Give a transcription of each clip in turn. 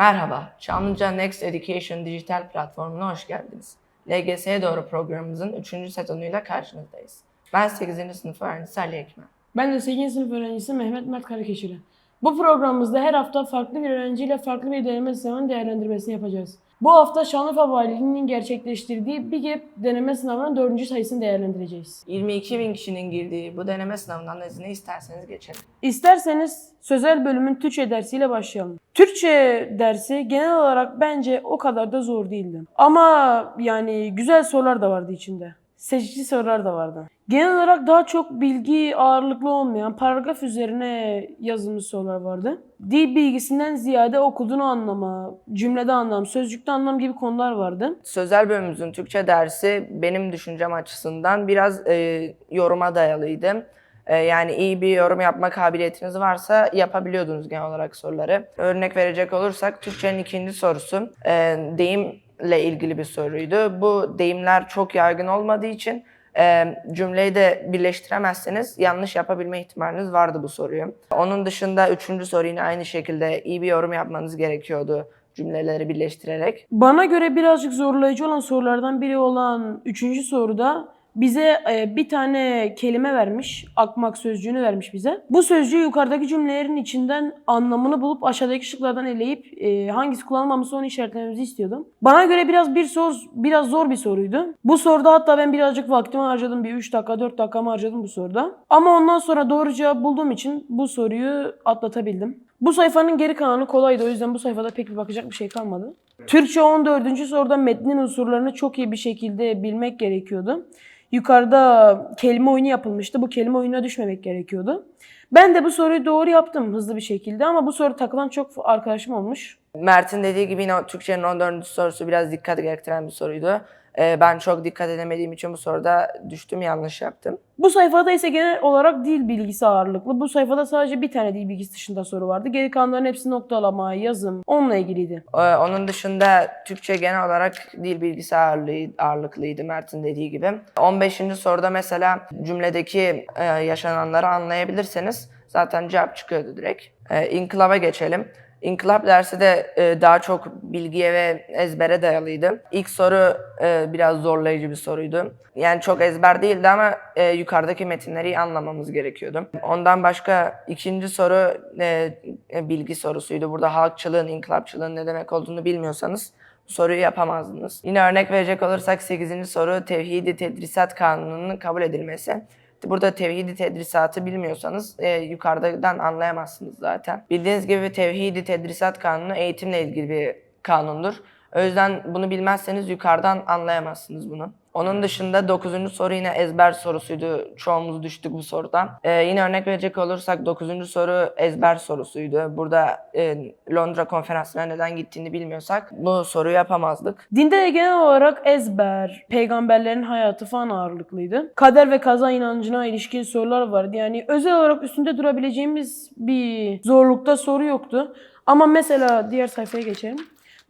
Merhaba, Çamlıca Next Education dijital platformuna hoş geldiniz. LGS'ye doğru programımızın 3. sezonuyla karşınızdayız. Ben 8. sınıf öğrencisi Ali Ekmen. Ben de 8. sınıf öğrencisi Mehmet Mert Karakeşili. Bu programımızda her hafta farklı bir öğrenciyle farklı bir deneme sınavının değerlendirmesini yapacağız. Bu hafta Şanlıurfa Valiliği'nin gerçekleştirdiği BİGEP deneme sınavının 4. sayısını değerlendireceğiz. 22 bin kişinin girdiği bu deneme sınavından izne isterseniz geçelim. İsterseniz sözel bölümün Türkçe dersiyle başlayalım. Türkçe dersi genel olarak bence o kadar da zor değildi. Ama yani güzel sorular da vardı içinde. Seçici sorular da vardı. Genel olarak daha çok bilgi ağırlıklı olmayan paragraf üzerine yazılmış sorular vardı. Dil bilgisinden ziyade okuduğunu anlama, cümlede anlam, sözcükte anlam gibi konular vardı. Sözel bölümümüzün Türkçe dersi benim düşüncem açısından biraz e, yoruma dayalıydı. E, yani iyi bir yorum yapma kabiliyetiniz varsa yapabiliyordunuz genel olarak soruları. Örnek verecek olursak Türkçenin ikinci sorusu e, deyimle ilgili bir soruydu. Bu deyimler çok yaygın olmadığı için e, cümleyi de birleştiremezseniz yanlış yapabilme ihtimaliniz vardı bu soruyu. Onun dışında üçüncü soru yine aynı şekilde iyi bir yorum yapmanız gerekiyordu cümleleri birleştirerek. Bana göre birazcık zorlayıcı olan sorulardan biri olan üçüncü soruda bize e, bir tane kelime vermiş, akmak sözcüğünü vermiş bize. Bu sözcüğü yukarıdaki cümlelerin içinden anlamını bulup aşağıdaki şıklardan eleyip e, hangisi kullanılmamışsa onu işaretlememizi istiyordum. Bana göre biraz bir soru, biraz zor bir soruydu. Bu soruda hatta ben birazcık vaktimi harcadım. Bir 3 dakika, 4 dakikamı harcadım bu soruda. Ama ondan sonra doğru cevap bulduğum için bu soruyu atlatabildim. Bu sayfanın geri kalanı kolaydı. O yüzden bu sayfada pek bir bakacak bir şey kalmadı. Türkçe 14. soruda metnin unsurlarını çok iyi bir şekilde bilmek gerekiyordu. Yukarıda kelime oyunu yapılmıştı. Bu kelime oyununa düşmemek gerekiyordu. Ben de bu soruyu doğru yaptım hızlı bir şekilde ama bu soru takılan çok arkadaşım olmuş. Mert'in dediği gibi yine Türkçenin 14. sorusu biraz dikkat gerektiren bir soruydu. Ee, ben çok dikkat edemediğim için bu soruda düştüm yanlış yaptım. Bu sayfada ise genel olarak dil bilgisi ağırlıklı. Bu sayfada sadece bir tane dil bilgisi dışında soru vardı. Geri kalanların hepsi noktalama, yazım onunla ilgiliydi. Ee, onun dışında Türkçe genel olarak dil bilgisi ağırlığı, ağırlıklıydı Mert'in dediği gibi. 15. soruda mesela cümledeki e, yaşananları anlayabilirseniz zaten cevap çıkıyordu direkt. Ee, inkılaba geçelim. İnkılap dersi de e, daha çok bilgiye ve ezbere dayalıydı. İlk soru e, biraz zorlayıcı bir soruydu. Yani çok ezber değildi ama e, yukarıdaki metinleri anlamamız gerekiyordu. Ondan başka ikinci soru e, e, bilgi sorusuydu. Burada halkçılığın, inkılapçılığın ne demek olduğunu bilmiyorsanız soruyu yapamazdınız. Yine örnek verecek olursak 8. soru Tevhidi Tedrisat Kanunu'nun kabul edilmesi. Burada tevhidi tedrisatı bilmiyorsanız e, yukarıdan anlayamazsınız zaten. Bildiğiniz gibi tevhidi tedrisat kanunu eğitimle ilgili bir kanundur. O yüzden bunu bilmezseniz yukarıdan anlayamazsınız bunu. Onun dışında 9. soru yine ezber sorusuydu. Çoğumuz düştük bu sorudan. Ee, yine örnek verecek olursak 9. soru ezber sorusuydu. Burada e, Londra konferansına neden gittiğini bilmiyorsak bu soruyu yapamazdık. Dinde de genel olarak ezber, peygamberlerin hayatı falan ağırlıklıydı. Kader ve kaza inancına ilişkin sorular vardı. Yani özel olarak üstünde durabileceğimiz bir zorlukta soru yoktu. Ama mesela diğer sayfaya geçelim.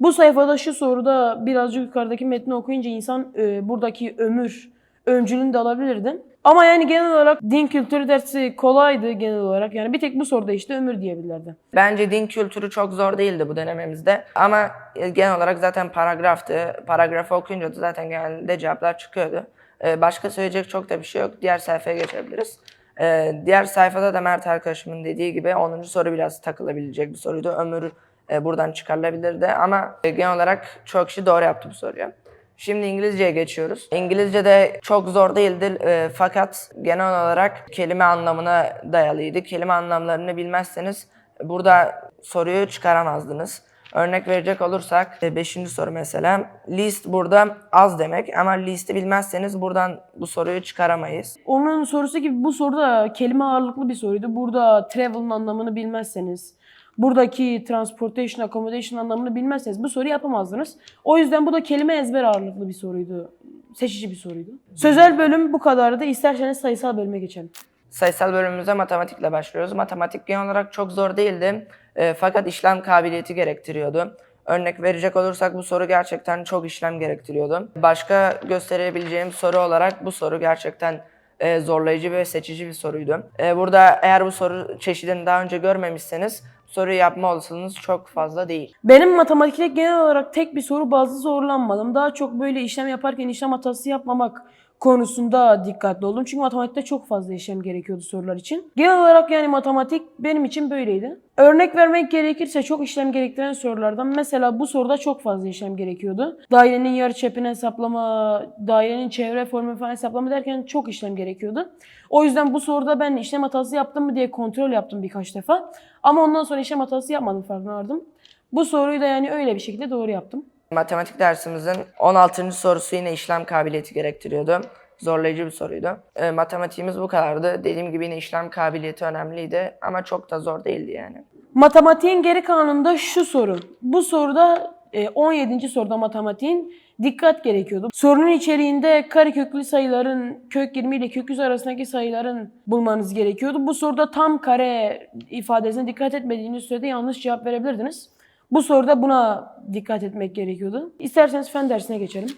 Bu sayfada şu soruda birazcık yukarıdaki metni okuyunca insan e, buradaki ömür, öncülünü de alabilirdi. Ama yani genel olarak din kültürü dersi kolaydı genel olarak. Yani bir tek bu soruda işte ömür diyebilirdi. Bence din kültürü çok zor değildi bu denememizde. Ama e, genel olarak zaten paragraftı. Paragrafı okuyunca da zaten genelde cevaplar çıkıyordu. Ee, Başka söyleyecek çok da bir şey yok. Diğer sayfaya geçebiliriz. Ee, Diğer sayfada da Mert arkadaşımın dediği gibi 10. soru biraz takılabilecek bir soruydu. Ömür e, buradan çıkarılabilirdi ama e, genel olarak çok kişi doğru yaptı bu soruyu. Şimdi İngilizceye geçiyoruz. İngilizce de çok zor değildi e, fakat genel olarak kelime anlamına dayalıydı. Kelime anlamlarını bilmezseniz burada soruyu çıkaramazdınız. Örnek verecek olursak 5. soru mesela. List burada az demek ama listi bilmezseniz buradan bu soruyu çıkaramayız. Onun sorusu gibi bu soruda kelime ağırlıklı bir soruydu. Burada travel'ın anlamını bilmezseniz, buradaki transportation, accommodation anlamını bilmezseniz bu soruyu yapamazdınız. O yüzden bu da kelime ezber ağırlıklı bir soruydu. Seçici bir soruydu. Sözel bölüm bu kadardı. İsterseniz sayısal bölüme geçelim. Sayısal bölümümüze matematikle başlıyoruz. Matematik genel olarak çok zor değildi. E, fakat işlem kabiliyeti gerektiriyordu. Örnek verecek olursak bu soru gerçekten çok işlem gerektiriyordu. Başka gösterebileceğim soru olarak bu soru gerçekten e, zorlayıcı ve seçici bir soruydu. E, burada eğer bu soru çeşidini daha önce görmemişseniz soruyu yapma olasılığınız çok fazla değil. Benim matematikte genel olarak tek bir soru bazlı zorlanmadım. Daha çok böyle işlem yaparken işlem hatası yapmamak konusunda dikkatli oldum. Çünkü matematikte çok fazla işlem gerekiyordu sorular için. Genel olarak yani matematik benim için böyleydi. Örnek vermek gerekirse çok işlem gerektiren sorulardan mesela bu soruda çok fazla işlem gerekiyordu. Dairenin yarıçapını hesaplama, dairenin çevre formu falan hesaplama derken çok işlem gerekiyordu. O yüzden bu soruda ben işlem hatası yaptım mı diye kontrol yaptım birkaç defa. Ama ondan sonra işlem hatası yapmadım farkına vardım. Bu soruyu da yani öyle bir şekilde doğru yaptım. Matematik dersimizin 16. sorusu yine işlem kabiliyeti gerektiriyordu. Zorlayıcı bir soruydu. E, matematiğimiz bu kadardı. Dediğim gibi yine işlem kabiliyeti önemliydi ama çok da zor değildi yani. Matematiğin geri kalanında şu soru. Bu soruda e, 17. soruda matematiğin dikkat gerekiyordu. Sorunun içeriğinde kareköklü sayıların kök 20 ile kök 100 arasındaki sayıların bulmanız gerekiyordu. Bu soruda tam kare ifadesine dikkat etmediğiniz sürede yanlış cevap verebilirdiniz. Bu soruda buna dikkat etmek gerekiyordu. İsterseniz fen dersine geçelim.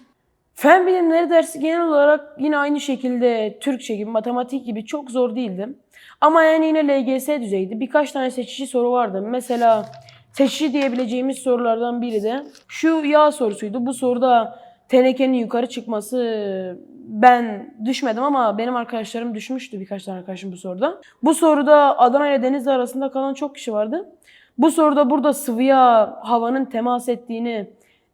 Fen bilimleri dersi genel olarak yine aynı şekilde Türkçe gibi, matematik gibi çok zor değildi. Ama yani yine LGS düzeydi. Birkaç tane seçici soru vardı. Mesela seçici diyebileceğimiz sorulardan biri de şu yağ sorusuydu. Bu soruda tenekenin yukarı çıkması ben düşmedim ama benim arkadaşlarım düşmüştü birkaç tane arkadaşım bu soruda. Bu soruda Adana ile Denizli arasında kalan çok kişi vardı. Bu soruda burada sıvıya havanın temas ettiğini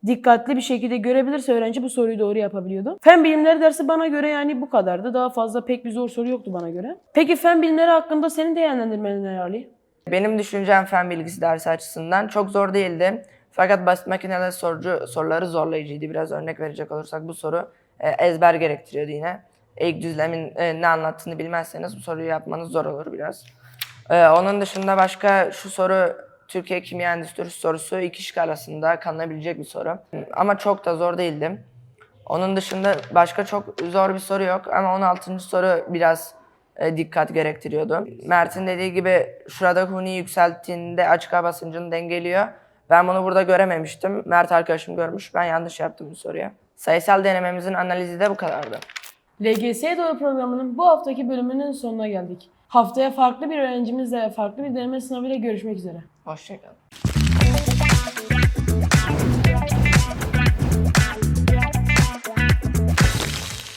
dikkatli bir şekilde görebilirse öğrenci bu soruyu doğru yapabiliyordu. Fen bilimleri dersi bana göre yani bu kadardı. Daha fazla pek bir zor soru yoktu bana göre. Peki fen bilimleri hakkında senin değerlendirmen ne Ali? Benim düşüncem fen bilgisi dersi açısından çok zor değildi. Fakat basit makineler sorucu, soruları zorlayıcıydı. Biraz örnek verecek olursak bu soru e, ezber gerektiriyordu yine. İlk düzlemin e, ne anlattığını bilmezseniz bu soruyu yapmanız zor olur biraz. E, onun dışında başka şu soru Türkiye Kimya Endüstrisi sorusu iki şık arasında kalınabilecek bir soru. Ama çok da zor değildi. Onun dışında başka çok zor bir soru yok ama 16. soru biraz e, dikkat gerektiriyordu. Mert'in dediği gibi şurada huni yükselttiğinde açık hava basıncını dengeliyor. Ben bunu burada görememiştim. Mert arkadaşım görmüş. Ben yanlış yaptım bu soruya. Sayısal denememizin analizi de bu kadardı. LGS'ye doğru programının bu haftaki bölümünün sonuna geldik. Haftaya farklı bir öğrencimizle farklı bir deneme sınavıyla görüşmek üzere. পাঁচশো টাকা